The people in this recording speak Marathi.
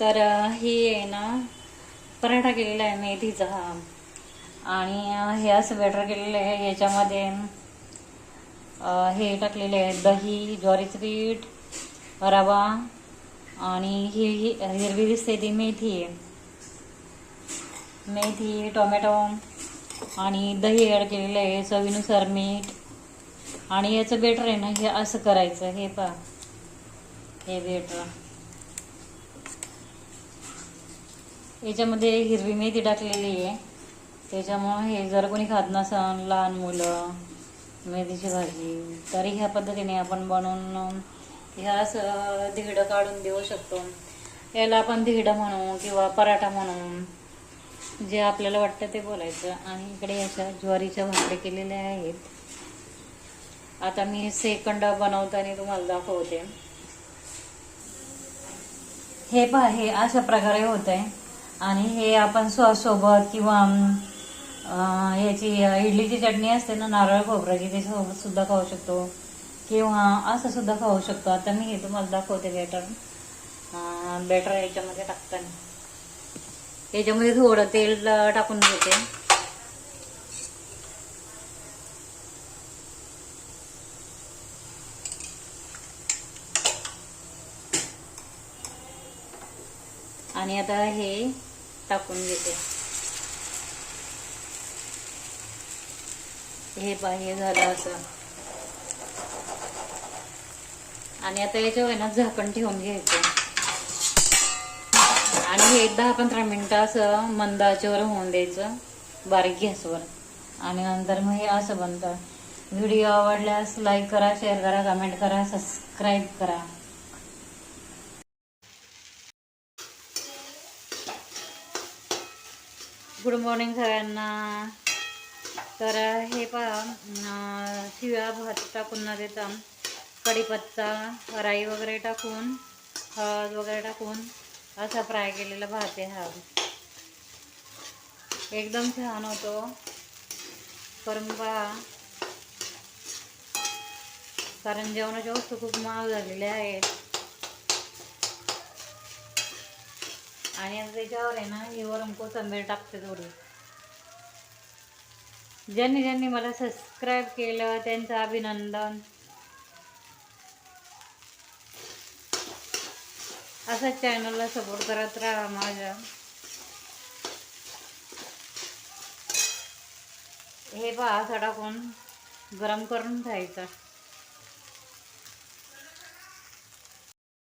तर ही हे आहे ना पराठा केलेला आहे मेथीचा. हा आणि हे असं बेटर केलेलं आहे. याच्यामध्ये हे टाकलेले आहे दही ज्वारीचं पीठ रवा आणि ही ही हिरवी दिसते ती मेथी आहे. मेथी टोमॅटो आणि दही ॲड केलेलं आहे. चवीनुसार मीठ आणि याचं बेटर आहे ना हे असं करायचं. हे पा हे बेटर याच्यामध्ये हिरवी मेथी टाकलेली आहे. त्याच्यामुळं हे जर कोणी खात नसन लहान मुलं मेथीची भाजी तरी ह्या पद्धतीने आपण बनवून ह्या असं धिडं काढून देऊ शकतो. याला आपण धिडं म्हणू किंवा पराठा म्हणू. जे आपल्याला वाटतं ते बोलायचं. आणि इकडे अशा ज्वारीच्या भाकऱ्या केलेल्या आहेत. आता मी सेकंड बनवताना तुम्हाला दाखवते. हे पहा हे अशा प्रकारे होत आहे आणि हे आपण सॉस सोबत किंवा याची इडलीची चटणी असते ना नारळ खोबऱ्याची ते सुद्धा खाऊ शकतो. किंवा असं सुद्धा खाऊ शकतो. आता मी हे तुम्हाला दाखवते बेटर बेटर याच्यामध्ये टाकताना. याच्यामध्ये थोडं तेल टाकून घेते. आणि आता हे टाकून घेते. हे बाह्य हे झालं असं. आणि आता याच्यावर आहे ना झाकण ठेवून घ्यायचं. आणि हे दहा पंधरा मिनिटं असं मंद आचेवर होऊन द्यायचं बारीक गॅसवर. आणि नंतर मग हे असं बनतं. व्हिडिओ आवडल्यास लाईक करा शेअर करा कमेंट करा सबस्क्राईब करा. गुड मॉर्निंग सगळ्यांना. तर हे पहा शिव्या भात टाकून न देता कढीपत्ता राई वगैरे टाकून हळद वगैरे टाकून असा फ्राय केलेला भात आहे हा. एकदम छान होतो. करून पहा. कारण जेवणाच्या वस्तू खूप महाग झालेल्या आहेत. आणि आता त्याच्यावर आहे ना ही वरून कोथंबीर टाकते थोडी. ज्यांनी ज्यांनी मला सबस्क्राईब केलं त्यांचं अभिनंदन. असा चॅनलला सपोर्ट करत राहा माझ्या. हे पहा असं टाकून गरम करून खायचं